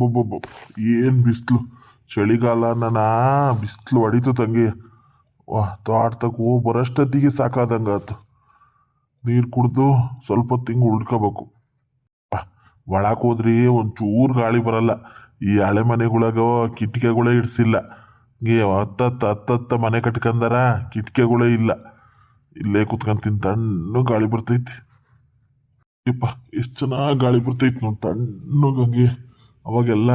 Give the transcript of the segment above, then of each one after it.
ಬೊಬ್ಬೊಬ್ಬ ಏನು ಬಿಸಿಲು. ಚಳಿಗಾಲ ನಾ ಬಿಸ್ಲು ಹೊಡಿತು ತಂಗಿ. ವಾ ತೋಟದಾಗ ಹೋಗಿ ಬರೋಷ್ಟೊತ್ತಿಗೆ ಸಾಕಾದಂಗಾತು ನೀರು ಕುಡಿದು ಸ್ವಲ್ಪ ಹೊತ್ತು ಹಿಂಗೆ ಉಳ್ಕೋಬೇಕು ಒಳಕ್ಕೆ ಹೋದ್ರಿ ಒಂಚೂರು ಗಾಳಿ ಬರಲ್ಲ. ಈ ಹಳೆ ಮನೆಗಳಾಗ ಕಿಟಕಿಗಳೇ ಇಡ್ಸಿಲ್ಲ. ಹಿಂಗೆ ಹತ್ತತ್ತು ಹತ್ತತ್ತ ಮನೆ ಕಟ್ಕಂದಾರ ಕಿಟಕಿಗಳೇ ಇಲ್ಲ. ಇಲ್ಲೇ ಕುತ್ಕಂತೀನಿ ತಣ್ಣು ಗಾಳಿ ಬರ್ತೈತಿ. ಯಪ್ಪ, ಎಷ್ಟು ಚೆನ್ನಾಗಿ ಗಾಳಿ ಬರ್ತೈತಿ ನೋಡಿ ತಣ್ಣಗೆ ಹಂಗೆ ಅವಾಗೆಲ್ಲ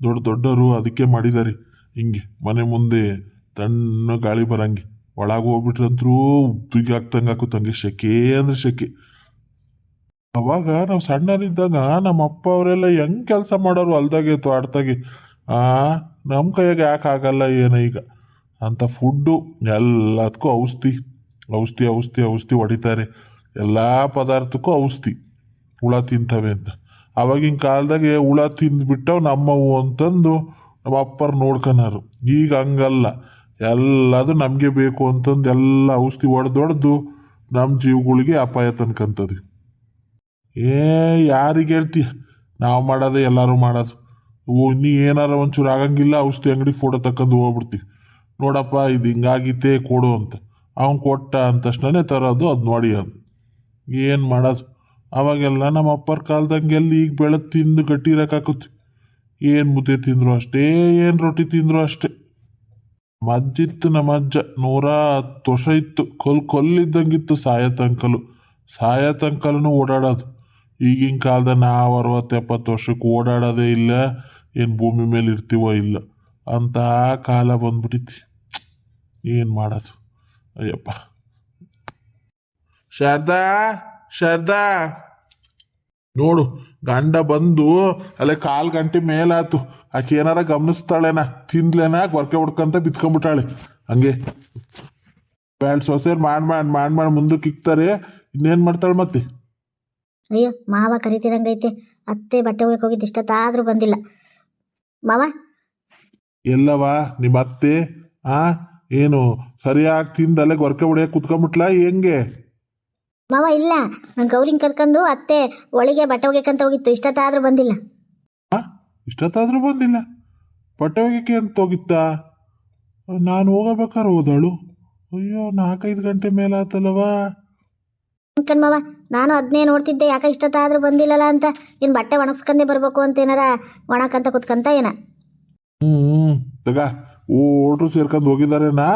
ದೊಡ್ಡ ದೊಡ್ಡವರು ಅದಕ್ಕೆ ಮಾಡಿದ್ದಾರೆ ಹಿಂಗೆ ಮನೆ ಮುಂದೆ ತಣ್ಣ ಗಾಳಿ ಬರಂಗೆ. ಒಳಗೆ ಹೋಗ್ಬಿಟ್ರಂತರೂ ಉದ್ದಿಗೆ ಹಾಕ್ತಂಗೆ ಹಾಕುತ್ತಂಗೆ ಸೆಕೆ ಅಂದರೆ ಸೆಕೆ ಅವಾಗ ನಾವು ಸಣ್ಣರಿದ್ದಾಗ ನಮ್ಮ ಅಪ್ಪ ಅವರೆಲ್ಲ ಹೆಂಗೆ ಕೆಲಸ ಮಾಡೋರು ಹೊಲ್ದಾಗೆ ತೋಟದಾಗೆ ಆ, ನಮ್ಮ ಕೈಯಾಗೆ ಯಾಕೆ ಆಗಲ್ಲ ಏನೋ ಈಗ. ಅಂತ ಫುಡ್ಡು, ಎಲ್ಲದಕ್ಕೂ ಔಷಧಿ. ಔಷಧಿ ಔಷಧಿ ಔಷಧಿ ಹೊಡಿತಾರೆ. ಎಲ್ಲ ಪದಾರ್ಥಕ್ಕೂ ಔಷಧಿ. ಹುಳ ತಿಂತವೆ ಅಂತ. ಅವಾಗಿನ ಕಾಲದಾಗೆ ಹುಳ ತಿಂದ್ಬಿಟ್ಟವು ನಮ್ಮವು ಅಂತಂದು ನಮ್ಮ ಅಪ್ಪರು ನೋಡ್ಕೊನಾರು. ಈಗ ಹಂಗಲ್ಲ. ಎಲ್ಲದು ನಮಗೆ ಬೇಕು ಅಂತಂದು ಎಲ್ಲ ಔಷಧಿ ಹೊಡೆದೊಡ್ದು ನಮ್ಮ ಜೀವಗಳಿಗೆ ಅಪಾಯ ತನ್ಕಂತದ್ವಿ. ಏ, ಯಾರಿಗೆ ಹೇಳ್ತೀಯ ನಾವು ಮಾಡೋದೇ ಎಲ್ಲರೂ ಮಾಡೋದು ಓ, ನೀ ಏನಾರ ಒಂಚೂರು ಆಗಂಗಿಲ್ಲ, ಔಷಧಿ ಅಂಗಡಿ ಫೋಟೋ ತಕ್ಕಂದು ಹೋಗ್ಬಿಡ್ತೀವಿ ನೋಡಪ್ಪ, ಇದು ಹಿಂಗಾಗಿತ್ತೇ ಕೊಡು ಅಂತ. ಅವ್ನು ಕೊಟ್ಟ ಅಂದ ತಕ್ಷಣನೇ ತರೋದು ಅದು ನೋಡಿ ಅದು. ಏನು ಮಾಡೋದು ಅವಾಗೆಲ್ಲ ನಮ್ಮ ಅಪ್ಪರ ಕಾಲದಂಗೆ ಎಲ್ಲಿ ಈಗ ಬೆಳೆದು ತಿಂದು ಗಟ್ಟಿ ಏನು ಮುದ್ದೆ ತಿಂದರು ಅಷ್ಟೇ, ಏನು ರೊಟ್ಟಿ ತಿಂದರು ಅಷ್ಟೇ. ಮಜ್ಜಿತ್ತು ನಮ್ಮ ಅಜ್ಜ ನೂರ ಹತ್ತು ವರ್ಷ ಇತ್ತು. ಕೊಲ್ ಕೊಲ್ಲಿದ್ದಂಗಿತ್ತು ಸಾಯತಂಕಲು ಸಾಯತಂಕಲೂ ಓಡಾಡೋದು. ಈಗಿನ ಕಾಲದ ನಾವು ಅರವತ್ತು, ಎಪ್ಪತ್ತು ವರ್ಷಕ್ಕೆ ಓಡಾಡೋದೇ ಇಲ್ಲ, ಏನು ಭೂಮಿ ಮೇಲೆ ಇರ್ತೀವೋ ಇಲ್ಲ. ಅಂತ ಕಾಲ ಬಂದ್ಬಿಟ್ಟಿತ್ತು. ಏನು ಮಾಡೋದು? ಅಯ್ಯಪ್ಪ. ಶಾರದಾ! ಶಾರದಾ ನೋಡು ಗಂಡ ಬಂದು ಅಲ್ಲೇ ಕಾಲು ಗಂಟೆ ಮೇಲಾತು. ಆಕೆ ಏನಾರ ಗಮನಿಸ್ತಾಳೇನ? ತಿಂದ್ಲೇನ ಗೊರಕೆ ಹೊಡ್ಕಂತ ಬಿತ್ಕೊಂಡ್ಬಿಟ್ಟಾಳೆ ಹಂಗೆ. ಬ್ಯಾಳ್ ಸೊಸೆ ಮಾಡ್ ಮಾಡ್ ಮಾಡ್ ಮಾಡಿ ಮುಂದಕ್ಕೆ ಇಕ್ತಾರೆ ಇನ್ನೇನು ಮಾಡ್ತಾಳೆ ಮತ್ತೆ? ಅಯ್ಯೋ ಮಾವ ಕರಿತಿರಂಗೈತೆ. ಅತ್ತೆ ಬಟ್ಟೆ ಹೋಗಕ್ಕೆ ಹೋಗಿದ್ದು ಇಷ್ಟತ್ತಾದ್ರೂ ಬಂದಿಲ್ಲ. ಮಾವ? ಎಲ್ಲವಾ ನಿಮ್ಮ ಅತ್ತೆ ಆ? ಏನು ಸರಿಯಾಗಿ ತಿಂದಲ್ಲೇ ಗೊರಕೆ ಹೊಡೆಯಕ್ಕೆ ಕುತ್ಕೊಂಡ್ಬಿಟ್ಲಾ ಹೆಂಗೆ? ಮಾವ ಇಲ್ಲ. ನಾನು ಗೌರಿನ ಕರ್ಕೊಂಡು ಅತ್ತೆ ಒಳಗೆ ಬಟ್ಟೆ ಒಗ್ಯಕ್ಕಂತ ಹೋಗಿತ್ತು. ಇಷ್ಟತ್ತಾದ್ರೂ ಬಂದಿಲ್ಲ. ಆ? ಇಷ್ಟೊತ್ತಾದ್ರೂ ಬಂದಿಲ್ಲ? ಬಟ್ಟೆ ಹೋಗಕ್ಕೆ ಅಂತ ಹೋಗಿತ್ತಾ? ನಾನು ಹೋಗಬೇಕಾದ್ರೆ ಹೋದಳು. ಅಯ್ಯೋ ನಾಲ್ಕೈದು ಗಂಟೆ ಮೇಲಾತಲ್ಲವಾ? ಕಣ್ ಮಾವ ನಾನು ಅದನ್ನೇ ನೋಡ್ತಿದ್ದೆ. ಯಾಕೆ ಇಷ್ಟತ್ತಾದ್ರೂ ಬಂದಿಲ್ಲಲ್ಲ ಅಂತ? ಇನ್ನು ಬಟ್ಟೆ ಒಣಗ್ಸ್ಕೊಂಡೇ ಬರಬೇಕು ಅಂತ ಏನಾರ ಒಣಕಂತ ಕುತ್ಕಂತ ಏನ? ಹ್ಞೂ ತಗ ಓಟ್ರು ಸೇರ್ಕೊಂಡು ಹೋಗಿದಾರೇನಾ?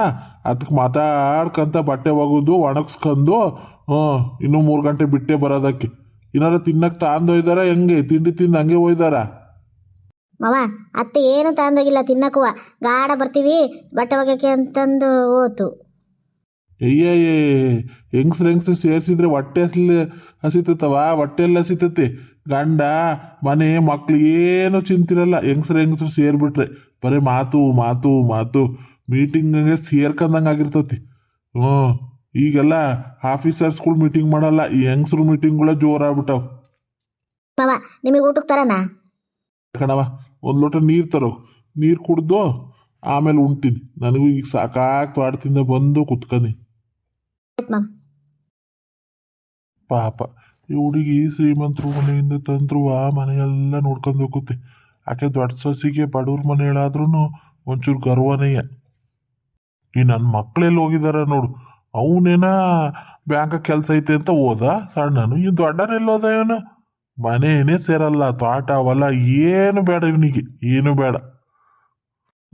ಅದಕ್ಕೆ ಮಾತಾಡ್ಕಂತ ಬಟ್ಟೆ ಒಗೆದು ಒಣಗಿಸ್ಕೊಂಡು ಹ್ಞೂ ಇನ್ನು ಮೂರು ಗಂಟೆ ಬಿಟ್ಟೆ ಬರೋದಕ್ಕೆ. ಏನಾರ ತಿನ್ನಕ್ಕೆ ತಾಂದೊಯ್ದಾರ ಹೆಂಗೆ? ತಿಂಡಿ ತಿಂದು ಹಂಗೆ ಒಯ್ದಾರ ಮಾವ ಅತ್ತೆ ಏನು ತಂದೋಗಿಲ್ಲ ತಿನ್ನಕ್ಕುವ. ಗಾಡ ಬರ್ತೀವಿ ಬಟ್ಟೆ ಒಗ್ಯಕ್ಕೆ ಅಂತಂದು ಹೋತು. ಅಯ್ಯಯ್ಯ ಹೆಂಗ್ಸ್ರು ಹೆಂಗ್ಸ್ರು ಸೇರಿಸಿದ್ರೆ ಹೊಟ್ಟೆ ಹಸ್ಲಿ ಹಸಿತತ್ತವ ಹೊಟ್ಟೆ ಎಲ್ಲ ಹಸಿತತ್ತೆ ಗಂಡ ಮನೆ ಮಕ್ಳು ಏನು ಚಿಂತಿರಲ್ಲ. ಹೆಂಗ್ಸ್ರು ಹೆಂಗ್ಸ್ರು ಸೇರಿಬಿಟ್ರೆ. ಬರೀ ಮಾತು ಮಾತು ಮಾತು. ಮೀಟಿಂಗ್ಗೆ ಸೇರ್ಕಂದಂಗೆ ಆಗಿರ್ತತಿ. ಹ್ಞೂ ಈಗೆಲ್ಲ ಆಫೀಸರ್ಸ್ಗಳು ಮೀಟಿಂಗ್ ಮಾಡಲ್ಲ ಈ ಹೆಂಗ್ಸ್ರು ಮೀಟಿಂಗ್ಗಳ ಜೋರಾಗ್ಬಿಟ್ಟವು. ಮಾವ ನಿಮಗೆ ಊಟಕ್ಕೆ ತರನಾ? ಕಣವ ಒಂದು ಲೋಟ ನೀರು ತರೋ. ನೀರು ಕುಡ್ದು ಆಮೇಲೆ ಉಣ್ತೀನಿ. ನನಗೂ ಈಗ ಸಾಕಾಗಿ ಆಡ್ತಿಂದ ಬಂದು ಆಯ್ತು ಮಾವ ಪಾಪ ಈ ಹುಡುಗಿ ಶ್ರೀಮಂತರು ಮನೆಯಿಂದ ತಂದ್ರು ಆ ಮನೆಯೆಲ್ಲ ನೋಡ್ಕೊಂಡು ಹೋಗುತ್ತೆ ಆಕೆ ದೊಡ್ಡ ಸೊಸಿಗೆ ಬಡವ್ರ ಮನೆ ಹೇಳಾದ್ರೂ ಒಂಚೂರು ಗರ್ವನೇಯ ಈ ನನ್ನ ಮಕ್ಕಳೆಲ್ಲಿ ಹೋಗಿದಾರ ನೋಡು. ಅವನೇನ ಬ್ಯಾಂಕ ಕೆಲಸ ಐತೆ ಅಂತ ಹೋದ ಸಣ್ಣನು. ಈ ದೊಡ್ಡನೆಲ್ಲ ಹೋದ ಇವನು? ಮನೆನೇ ಸೇರಲ್ಲ. ತೋಟ ಹೊಲ ಏನು ಬೇಡ ಇವನಿಗೆ. ಏನು ಬೇಡ.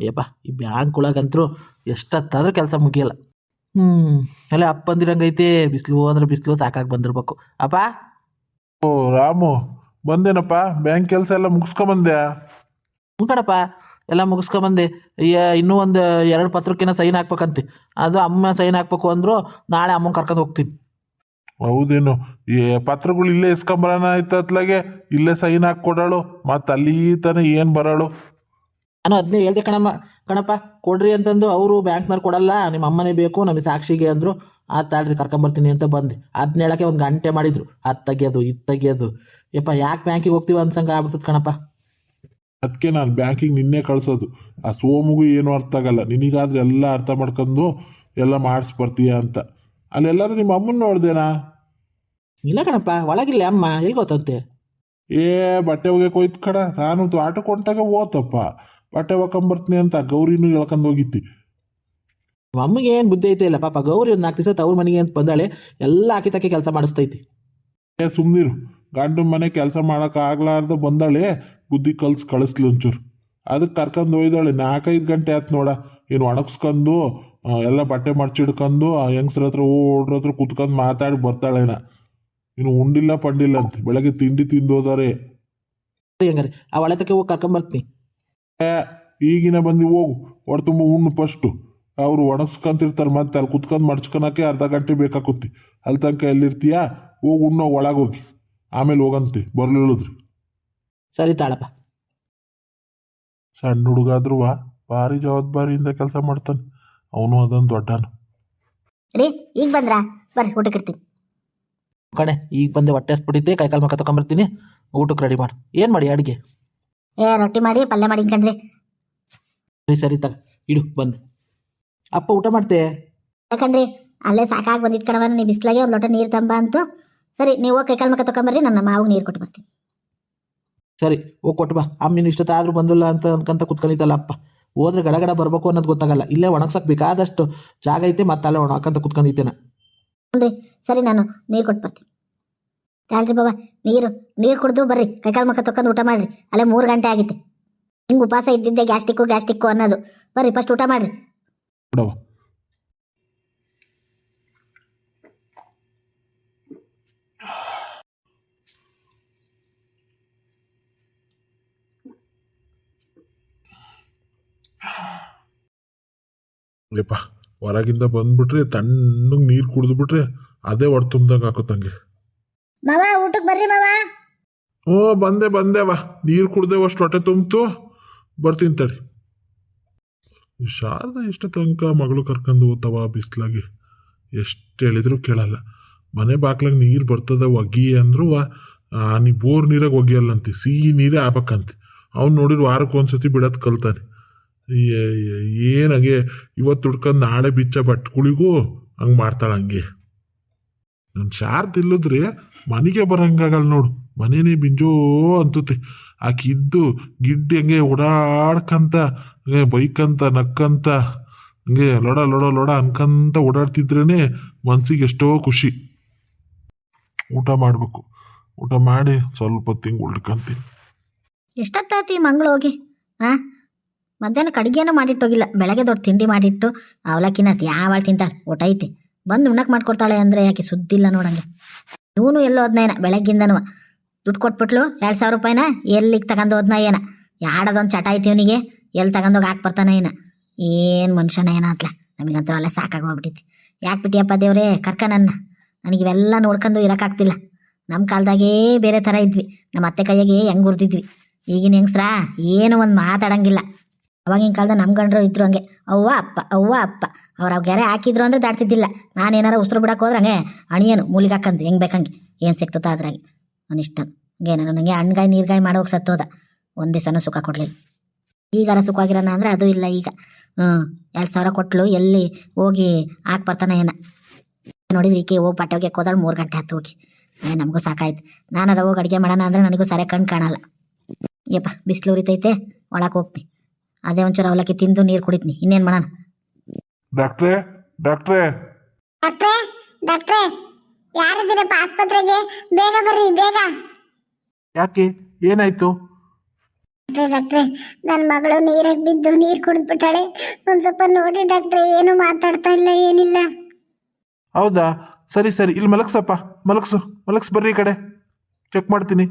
ಏಪ್ಪ ಈ ಬ್ಯಾಂಕ್ ಒಳಗಂತರೂ ಎಷ್ಟತ್ತಾದ್ರೂ ಕೆಲಸ ಮುಗಿಯಲ್ಲ. ಹ್ಞೂ ಅಲ್ಲ ಅಪ್ಪ ಬಂದಿರಂಗೈತೆ ಬಿಸಿಲು ಅಂದ್ರೆ ಬಿಸಿಲು ಸಾಕಾಗಿ ಬಂದಿರ್ಬೇಕು. ಅಪ್ಪ? ಓ ರಾಮು ಬಂದೇನಪ್ಪ? ಬ್ಯಾಂಕ್ ಕೆಲಸ ಎಲ್ಲ ಮುಗಿಸ್ಕೊಂಬಂದೆ ಹ್ಞೂ ಕಣಪ್ಪ. ಎಲ್ಲ ಮುಗಿಸ್ಕೊಂಬಂದೆ ಇನ್ನೂ ಒಂದು ಎರಡು ಪತ್ರಕ್ಕಿನ ಸೈನ್ ಹಾಕ್ಬೇಕಂತೆ. ಅದು ಅಮ್ಮ ಸೈನ್ ಹಾಕ್ಬೇಕು ಅಂದರು ನಾಳೆ ಅಮ್ಮನ ಕರ್ಕೊಂಡು ಹೋಗ್ತೀನಿ. ಹೌದೇನು? ಏ ಪತ್ರಗಳು ಇಲ್ಲೇ ಇಸ್ಕೊಂಬರೋಣ ಆಯ್ತತ್ಲಾಗೆ ಇಲ್ಲೇ ಸೈನ್ ಹಾಕಿ ಕೊಡಾಳು ಮತ್ತೆ ಅಲ್ಲಿ ತಾನೇ ಏನು ಬರೋಳು? ನಾನು ಅದನ್ನೇ ಹೇಳ್ದೆ ಕಣಮ್ಮ ಕಣಪ್ಪ ಕೊಡ್ರಿ ಅಂತಂದು ಅವರು ಬ್ಯಾಂಕ್ನವ್ರು ಕೊಡಲ್ಲ ನಿಮ್ಮ ಅಮ್ಮನೇ ಬೇಕು ನಮಗೆ ಸಾಕ್ಷಿಗೆ ಅಂದರು ಆ ತಾಳ್ರಿ ಕರ್ಕೊಂಬರ್ತೀನಿ ಅಂತ ಬಂದೆ. ಅದನ್ನ ಹೇಳೋಕ್ಕೆ ಒಂದು ಗಂಟೆ ಮಾಡಿದರು. ಅದು ತೆಗಿಯೋದು ಇದು ತೆಗಿಯೋದು. ಯಪ್ಪ ಯಾಕೆ ಬ್ಯಾಂಕಿಗೆ ಹೋಗ್ತೀವಿ ಅನ್ಸಂಗೆ ಆಗ್ಬಿಡ್ತದೆ ಕಣಪ್ಪ. ಅದಕ್ಕೆ ನಾನು ಬ್ಯಾಂಕಿಗೆ ನಿನ್ನೆ ಕಳಿಸೋದು. ಆ ಸೋಮಗೂ ಏನು ಅರ್ಥ ಆಗಲ್ಲ. ನಿನಗಾದ್ರೆ ಎಲ್ಲ ಅರ್ಥ ಮಾಡ್ಕೊಂಡು ಎಲ್ಲ ಮಾಡಿಸ್ಬರ್ತೀಯ ಅಂತ. ಅಲ್ಲೆಲ್ಲರೂ ನಿಮ್ಮ ಅಮ್ಮನ ನೋಡ್ದೇನಾ? ಇಲ್ಲ ಕಣಪ್ಪ ಒಳಗಿಲ್ಲ ಅಮ್ಮ ಎಲ್ಲಿ ಗೊತ್ತಂತೆ? ಏ ಬಟ್ಟೆ ಹೋಗಕ್ಕೆ ಹೋಯ್ತು ಕಡ. ನಾನು ಆಟಕ್ಕೆ ಹೊಂಟಾಗ ಓತಪ್ಪ. ಬಟ್ಟೆ ಹೋಗ್ಕೊಂಬರ್ತೀನಿ ಅಂತ ಗೌರಿನೂ ಹೇಳ್ಕೊಂಡು ಹೋಗಿತ್ತಿ ಅಮ್ಮಗೆ ಏನು ಬುದ್ಧಿ ಐತೆ ಇಲ್ಲ ಪಾಪ. ಗೌರಿ ಒಂದು ನಾಲ್ಕು ದಿವಸ ತವ್ರ ಮನೆಗೆ ಅಂತ ಬಂದಾಳೆ. ಎಲ್ಲ ಹಾಕಿ ತಕ್ಕೆ ಕೆಲಸ ಮಾಡಿಸ್ತೈತಿ. ಏ ಸುಮ್ಮನಿರು ಗಂಡು ಮನೆ ಕೆಲಸ ಮಾಡೋಕ್ಕಾಗ್ಲಾರ್ದು ಬಂದಾಳೆ. ಬುದ್ಧಿ ಕಲ್ಸಿ ಕಳಿಸ್ಲಿ ಒಂಚೂರು. ಅದಕ್ಕೆ ಕರ್ಕೊಂಡು ಒಯ್ದಾಳೆ ನಾಲ್ಕೈದು ಗಂಟೆ ಆಯ್ತು ನೋಡ. ಏನು ಒಣಗಿಸ್ಕೊಂಡು ಎಲ್ಲ ಬಟ್ಟೆ ಮಡ್ಚಿಡ್ಕೊಂಡು ಆ ಹೆಂಗ್ಸ್ರ ಹತ್ರ ಓಡ್ರ ಹತ್ರ ಕುತ್ಕೊಂಡು ಮಾತಾಡಿ ಬರ್ತಾಳೇನ ಇನ್ನು. ಉಂಡಿಲ್ಲ ಪಂಡಿಲ್ಲ ಅಂತ. ಬೆಳಗ್ಗೆ ತಿಂಡಿ ತಿಂದು ಹೋದಾರೆ ಸರಿ ಆ ಒಳತಕ್ಕೆ ಹೋಗಿ ಕರ್ಕೊಂಬರ್ತೀನಿ ಈಗಿನ ಬಂದು ಹೋಗು. ಹೊಡೆ ತುಂಬ ಉಣ್ಣು ಫಸ್ಟು. ಅವರು ಒಣಗಿಸ್ಕೊಂತಿರ್ತಾರೆ ಮತ್ತೆ ಅಲ್ಲಿ ಕುತ್ಕೊಂಡು ಮಡ್ಚ್ಕೊಳಕ್ಕೆ ಅರ್ಧ ಗಂಟೆ ಬೇಕಾಕುತ್ತಿ. ಅಲ್ಲಿ ತನಕ ಎಲ್ಲಿರ್ತೀಯ? ಹೋಗಿ ಉಣ್ಣೋ ಒಳಗೆ ಹೋಗಿ. ಆಮೇಲೆ ಹೋಗಂತೆ ಬರ್ಲಿಲ್ಲದ್ರಿ. ಸರಿ ತಾಳಪ್ಪ. ಸಣ್ಣ ಹುಡುಗಾದ್ರೂ ಭಾರಿ ಜವಾಬ್ದಾರಿಯಿಂದ ಕೆಲಸ ಮಾಡ್ತಾನೆ. ಅವನು ಅದೊಂದು ದೊಡ್ಡನು. ರೀ ಈಗ ಬಂದ್ರಾ? ಬರ್ರಿ ಊಟಕ್ಕೆ ಇರ್ತೀನಿ. ಕಣೆ ಈಗ ಬಂದೆ ಹೊಟ್ಟೆ ಹಸ್ಬಿಟ್ಟಿದ್ದೆ ಕೈಕಾಲು ಮಕ್ಕ ತಗೊಂಬರ್ತೀನಿ. ಊಟಕ್ಕೆ ರೆಡಿ ಮಾಡಿ. ಏನು ಮಾಡಿ ಅಡುಗೆ? ಏ ರೊಟ್ಟಿ ಮಾಡಿ ಪಲ್ಯ ಮಾಡಿ ಕಣ್ರಿ. ಸರಿ ಸರಿ ತಗ ಇಡು ಬಂದು. ಅಪ್ಪ ಊಟ ಮಾಡ್ತೆ? ಯಾಕಂದ್ರಿ ಅಲ್ಲೇ ಸಾಕಾಗಿ ಬಂದಿದ್ ಕಣವ ನೀವು ಬಿಸ್ಲಾಗೆ ಒಂದು ಲೋಟ ನೀರು ತಂಬ ಅಂತು. ಸರಿ ನೀವು ಹೋಗಿ ಕೈಕಾಲು ಮಕ್ಕ ತಗೊಂಬರ್ರಿ ನನ್ನ ಮಾವಿಗೆ ನೀರು ಕೊಟ್ಟು ಬರ್ತೀನಿ. ಸರಿ ಹೋಗಿ ಕೊಟ್ಟು ಬಾ. ಅಮ್ಮಿನ ಇಷ್ಟೊತ್ತಾದರೂ ಬಂದಿಲ್ಲ ಅಂತ ಅನ್ಕಂತ ಕುತ್ಕೊಂಡಿದ್ದಲ್ಲ ಅಪ್ಪ. ಹೋದ್ರೆ ಗಡಗಡ ಬರಬೇಕು ಅನ್ನೋದು ಗೊತ್ತಾಗಲ್ಲ. ಇಲ್ಲೇ ಒಣಗ್ಸಕ್ ಬೇಕಾದಷ್ಟು ಜಾಗ ಐತೆ ಮತ್ತೆ ಅಲ್ಲೇ ಒಣಕಂತ ಕುತ್ಕೊಂಡಿದ್ದೇನೆ ಸರಿ ನಾನು ನೀರು ಕೊಟ್ಟು ಬರ್ತೀನಿ. ಚಾಲ್ರಿ ಬಾಬಾ ನೀರು ನೀರು ಕುಡ್ದು ಬರ್ರಿ. ಕೈಕಾಲು ಮುಖ ತಕೊಂಡು ಊಟ ಮಾಡ್ರಿ. ಅಲ್ಲೇ ಮೂರು ಗಂಟೆ ಆಗಿತ್ತು. ಹಿಂಗೆ ಉಪವಾಸ ಇದ್ದಿದ್ದೆ ಗ್ಯಾಸ್ಟಿಕ್ಕು ಗ್ಯಾಸ್ಟಿಕ್ಕು ಅನ್ನೋದು. ಬರ್ರಿ ಫಸ್ಟ್ ಊಟ ಮಾಡ್ರಿ. ಯಪ್ಪ ಹೊರಗಿಂದ ಬಂದ್ಬಿಟ್ರೆ ತಣ್ಣಗೆ ನೀರು ಕುಡಿದ್ಬಿಟ್ರೆ ಅದೇ ಹೊಟ್ಟೆ ತುಂಬ್ದಂಗೆ ಹಾಕುತ್ತಂಗೆ ಮಾವ ಊಟಕ್ಕೆ ಬರ್ರಿ ಮಾವ. ಓ ಬಂದೆ ಬಂದೆ ವಾ. ನೀರು ಕುಡ್ದೆ ಅಷ್ಟು ಹೊಟ್ಟೆ ತುಂಬಿತು. ಬರ್ತೀನಿ ತಡಿ. ಶಾರದಾ ಎಷ್ಟು ತನಕ ಮಗಳು ಕರ್ಕೊಂಡು ಹೋಗ್ತಾವ ಬಿಸ್ಲಾಗಿ. ಎಷ್ಟು ಹೇಳಿದ್ರು ಕೇಳಲ್ಲ. ಮನೆ ಬಾಗ್ಲಾಗ ನೀರು ಬರ್ತದ ಒಗ್ಗಿ ಅಂದ್ರು ನೀ ಬೋರ್ ನೀರಾಗ ಒಗಿಯಲ್ಲಂತೆ ಸಿಹಿ ನೀರೇ ಆಗ್ಬೇಕಂತೆ. ಅವ್ನು ನೋಡಿದ್ರು ವಾರಕ್ಕೆ ಒಂದ್ಸತಿ ಬಿಡೋದು ಕಲ್ತಾನೆ. ಏನಂಗೆ ಇವತ್ತು ಹುಡ್ಕೊಂಡು ನಾಳೆ ಬಿಚ್ಚ ಬಟ್ಗಳಿಗೂ ಹಂಗೆ ಮಾಡ್ತಾಳೆ ಹಂಗೆ. ನನ್ನ ಶಾರ್ದ್ ಇಲ್ಲದ್ರೆ ಮನೆಗೆ ಬರಂಗಾಗಲ್ಲ ನೋಡು. ಮನೇನೇ ಬಿಂಜೋ ಅಂತುತ್ತೆ. ಆಕಿದ್ದು ಗಿಡ್ಡಿ ಹಂಗೆ ಓಡಾಡ್ಕಂತ, ಹಂಗೆ ಬೈಕಂತ, ನಕ್ಕಂತ, ಹಂಗೆ ಲೊಡ ಲೊಡ ಲೊಡ ಅನ್ಕಂತ ಓಡಾಡ್ತಿದ್ರೇ ಮನ್ಸಿಗೆ ಎಷ್ಟೋ ಖುಷಿ. ಊಟ ಮಾಡಬೇಕು. ಊಟ ಮಾಡಿ ಸ್ವಲ್ಪ ತಿಂಗ್ ಉಳ್ಕಂತೀನಿ. ಎಷ್ಟೊತ್ತಾಯ್ತು ಮಂಗಳೋಗಿ ಹಾಂ ಮಧ್ಯಾಹ್ನಕ್ಕೆ ಅಡುಗೆನೂ ಮಾಡಿಟ್ಟೋಗಿಲ್ಲ ಬೆಳಗ್ಗೆ ದೊಡ್ಡ ತಿಂಡಿ ಮಾಡಿಟ್ಟು ಅವಲಕ್ಕಿನ ಯಾವಳು ತಿಂತಾಳೆ. ಊಟ ಐತಿ. ಬಂದು ಉಣ್ಣಕ್ಕೆ ಮಾಡ್ಕೊಡ್ತಾಳೆ ಅಂದರೆ ಯಾಕೆ ಸುದ್ದಿಲ್ಲ ನೋಡಂಗೆ ಇವನು ಎಲ್ಲೋ ಹೋದ್ನೇನ ಬೆಳಗ್ಗಿಂದನೂ ದುಡ್ಡು ಕೊಟ್ಬಿಟ್ಲು. ಎರಡು ಸಾವಿರ ರೂಪಾಯಿನ ಎಲ್ಲಿಗೆ ತಗೊಂಡು ಹೋದ್ನ ಏನ? ಯಾಡದೊಂದು ಚಟ ಐತಿ ಇವನಿಗೆ. ಎಲ್ಲಿ ತಗೊಂಡೋಗಿ ಹಾಕಿ ಬರ್ತಾನೆ ಏನ? ಏನು ಮನುಷ್ಯನ ಏನ ಅಂತಲ ನಮಗಂತೂ ಅಲ್ಲ ಸಾಕಾಗಿ ಹೋಗ್ಬಿಟ್ಟಿತ್ತು. ಯಾಕೆ ಬಿಟ್ಟಿಯಪ್ಪ ದೇವರೇ? ಕರ್ಕ ನನ್ನ ನನಗೆ ಇವೆಲ್ಲ ನೋಡ್ಕೊಂಡು ಇರೋಕ್ಕಾಗ್ತಿಲ್ಲ ನಮ್ಮ ಕಾಲದಾಗೇ ಬೇರೆ ಥರ ಇದ್ವಿ. ನಮ್ಮ ಅತ್ತೆ ಕೈಯಾಗೆ ಹೆಂಗೆ ಉರ್ದಿದ್ವಿ. ಈಗಿನ ಹೆಂಗ್ಸ್ರಾ? ಏನು ಒಂದು ಮಾತಾಡಂಗಿಲ್ಲ. ಅವಾಗಿನ ಕಾಲದ ನಮ್ಮ ಗಂಡರು ಇದ್ರು ಹಂಗೆ, ಅವ್ವ, ಅಪ್ಪ ಅವ್ವ, ಅಪ್ಪ. ಅವ್ರು ಅವ್ ಗೆರೆ ಹಾಕಿದ್ರು ಅಂದ್ರೆ ದಾಟ್ತಿದ್ದಿಲ್ಲ. ನಾನು ಏನಾರ ಉಸಿರು ಬಿಡಕ್ಕೆ ಹೋದ್ರೆ ಹಂಗೆ, ಅಣಿಯನು, ಮೂಲಿಗೆ ಹಾಕಂದು, ಹೆಂಗೆ ಬೇಕಂಗೆ ಏನು ಸಿಕ್ತದ ಅದ್ರಾಗೆ ಅನಿಷ್ಟ ಹಂಗೆ ನಾನು ನನಗೆ ಹಣ್ಗಾಯಿ, ನೀರ್ಗಾಯಿ ಮಾಡೋಕೆ ಸತ್ತೋದ. ಒಂದು ದಿವಸನೂ ಸುಖ ಕೊಡಲಿಲ್ಲ. ಈಗಾರ ಸುಖವಾಗಿರೋಣ ಅಂದ್ರೆ ಅದು ಇಲ್ಲ ಈಗ. ಹ್ಞೂ ಎರಡು ಸಾವಿರ ಕೊಟ್ಲು, ಎಲ್ಲಿ ಹೋಗಿ ಹಾಕಿ ಬರ್ತಾನೆ ಏನ. ನೋಡಿದ್ರಿ ಈಕೆ ಹೋಗಿ ಬಟ್ಟೆ ಹೋಗಿ ಹೋದಾಳು ಮೂರು ಗಂಟೆ ಹತ್ತು ಹೋಗಿ. ನಮಗೂ ಸಾಕಾಯ್ತು. ನಾನಾರ ಹೋಗಿ ಅಡುಗೆ ಮಾಡೋಣ ಅಂದ್ರೆ ನನಗೂ ಸರಿಯಾಗಿ ಕಣ್ಣು ಕಾಣಲ್ಲ. ಯಪ್ಪ, ಬಿಸಿಲು ಉರಿತೈತೆ, ಒಳಗೆ ಹೋಗ್ತೀನಿ ಅದೇ ಒಂಚೂರು ಅವಲಕ್ಕಿ ತಿಂದು ನೀರು ಕುಡಿತೀನಿ. ಇನ್ನೇನು ಮಾಡೋಣ? ಡಾಕ್ಟ್ರೇ ಡಾಕ್ಟ್ರೇ. ಡಾಕ್ಟ್ರೇ ಡಾಕ್ಟ್ರೇ ಯಾರಿದ್ದೀರಪ್ಪ ಆಸ್ಪತ್ರೆಗೆ? ಬೇಗ ಬರ್ರಿ ಬೇಗ. ಯಾಕೆ? ಏನಾಯ್ತು? ಡಾಕ್ಟ್ರೇ ಡಾಕ್ಟ್ರೇ ನನ್ನ ಮಗಳು ನೀರಿಗೆ ಬಿದ್ದು ನೀರು ಕುಡಿದ್ಬಿಟ್ಟಾಳೆ. ಒಂದು ಸ್ವಲ್ಪ ನೋಡಿ ಡಾಕ್ಟ್ರೇ ಏನು ಮಾತಾಡ್ತಾ ಇಲ್ಲ ಏನಿಲ್ಲ. ಹೌದಾ? ಸರಿ ಸರಿ ಇಲ್ಲಿ ಮಲಗ್ಸಪ್ಪ. ಮಲಗ್ಸು ಮಲಗ್ಸ್ ಬರ್ರಿ ಈ ಕಡೆ. ಚೆಕ್ ಮಾಡ್ತೀನಿ.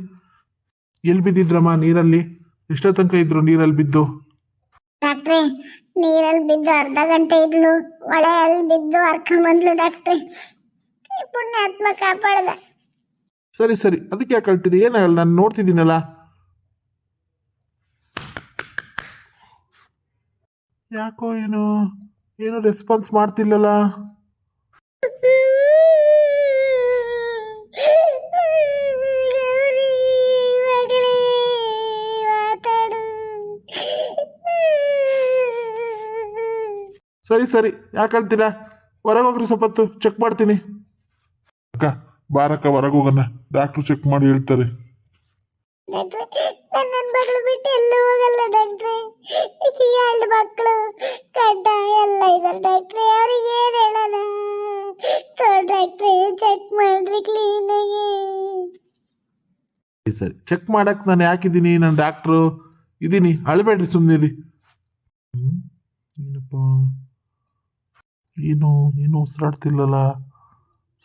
ಎಲ್ಲಿ ಬಿದ್ದಿದ್ರಮ್ಮ ನೀರಲ್ಲಿ? ಎಷ್ಟೋ ತನಕ ಇದ್ರು ನೀರಲ್ಲಿ ಬಿದ್ದು. ಡಾಕ್ಟ್ರೇ, ನೀರಲ್ಲಿ ಬಿದ್ದು ಅರ್ಧ ಗಂಟೆ ಇದ್ಲು. ಅಲ್ಲಿ ಬಿದ್ದು ಹರ್ಕೊಂಬಂದ್ಲು ಪುಣ್ಯ ಪುಣ್ಯಾತ್ಮ ಕಾಪಾಡ್ದ. ಸರಿ ಸರಿ. ಅದಕ್ಕೆ ಯಾಕೆ ಹೇಳ್ತೀರಿ ಏನಾಗಲ್ಲ ನಾನು ನೋಡ್ತಿದ್ದೀನಲ್ಲ. ಯಾಕೋ ಏನು? ಏನು ರೆಸ್ಪಾನ್ಸ್ ಮಾಡ್ತಿಲ್ಲಲ್ಲ? ಸರಿ ಸರಿ. ಯಾಕೆ ಹೇಳ್ತೀರಾ? ಹೊರಗೆ ಹೋಗ್ರಿ ಸ್ವಲ್ಪ ಚೆಕ್ ಮಾಡ್ತೀನಿ. ಅಕ್ಕ ಬಾರಕ್ಕ ಹೊರಗೆ ಹೋಗೋಣ. ಡಾಕ್ಟ್ರು ಚೆಕ್ ಮಾಡಿ ಹೇಳ್ತಾರೆ. ನನ್ನ ಮಗಳು ಬಿಟ್ಟು ಎಲ್ಲೂ ಹೋಗಲ್ಲ ಡಾಕ್ಟ್ರೆ ಈಕೆ ಎರಡು ಮಕ್ಕಳು. ಗಡ್ಡ ಎಲ್ಲ ಇದ್ದಾರೆ ಡಾಕ್ಟ್ರೆ ಅವ್ರಿಗೆ ಏನು ಹೇಳೋಣ? ಡಾಕ್ಟ್ರೆ ಚೆಕ್ ಮಾಡ್ರಿ ಕ್ಲೀನಾಗಿ ಸರಿ ಸರಿ. ಚೆಕ್ ಮಾಡಕ್ಕೆ ನಾನು ಯಾಕಿದ್ದೀನಿ? ನಾನು ಡಾಕ್ಟ್ರು ಇದ್ದೀನಿ ಅಳಬೇಡ್ರಿ ಸುಮ್ಮನಿರಿ ಏನಪ್ಪ? ಏನು ಏನು ಉಸಿರಾಡ್ತಿಲ್ಲಲ್ಲ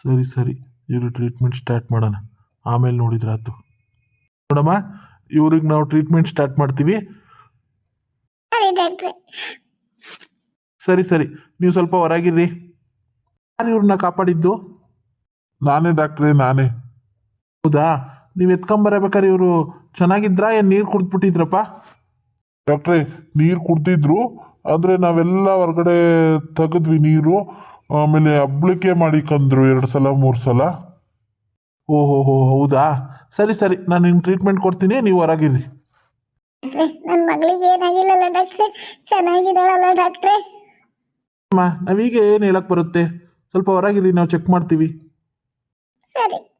ಸರಿ ಸರಿ. ಇವರು ಟ್ರೀಟ್ಮೆಂಟ್ ಸ್ಟಾರ್ಟ್ ಮಾಡೋಣ. ಆಮೇಲೆ ನೋಡಿದ್ರೆ ಆಯ್ತು. ನೋಡಮ್ಮ ಇವ್ರಿಗೆ ನಾವು ಟ್ರೀಟ್ಮೆಂಟ್ ಸ್ಟಾರ್ಟ್ ಮಾಡ್ತೀವಿ. ಸರಿ ಡಾಕ್ಟ್ರೆ. ಸರಿ ಸರಿ. ನೀವು ಸ್ವಲ್ಪ ಹೊರಗಿರ್ರಿ. ಯಾರು ಇವ್ರನ್ನ ಕಾಪಾಡಿದ್ದು? ನಾನೇ ಡಾಕ್ಟ್ರೇ ನಾನೇ. ಹೌದಾ? ನೀವು ಎತ್ಕೊಂಬರಬೇಕಾದ್ರೆ ಇವರು ಚೆನ್ನಾಗಿದ್ರಾ? ಏನು ನೀರು ಕುಡಿದ್ಬಿಟ್ಟಿದ್ರಪ್ಪ? ಡಾಕ್ಟ್ರೇ ನೀರು ಕುಡ್ದಿದ್ರು. ಆದರೆ ನಾವೆಲ್ಲ ಹೊರಗಡೆ ತೆಗೆದ್ವಿ ನೀರು ಆಮೇಲೆ ಹಬ್ಳಿಕೆ ಮಾಡಿಕಂದ್ರು ಎರಡು ಸಲ ಮೂರು ಸಲ. ಓಹೋ ಹೋ ಹೌದಾ? ಸರಿ ಸರಿ ನಾನು ನಿಮ್ಗೆ ಟ್ರೀಟ್ಮೆಂಟ್ ಕೊಡ್ತೀನಿ ನೀವು ಹೊರಗಿರಿ. ಡಾಕ್ಟ್ರೆ ನನ್ನ ಮಗಳಿಗೆ ಏನಾಗಿಲ್ಲಲ್ಲ ಡಾಕ್ಟ್ರೆ? ಚೆನ್ನಾಗಿದ್ದಾಳಲ್ಲ ಡಾಕ್ಟ್ರೆ? ಅಮ್ಮ ನಾವೀಗ ಏನು ಹೇಳಕ್ ಬರುತ್ತೆ? ಸ್ವಲ್ಪ ಹೊರಗಿರಿ ನಾವು ಚೆಕ್ ಮಾಡ್ತೀವಿ. ಸರಿ.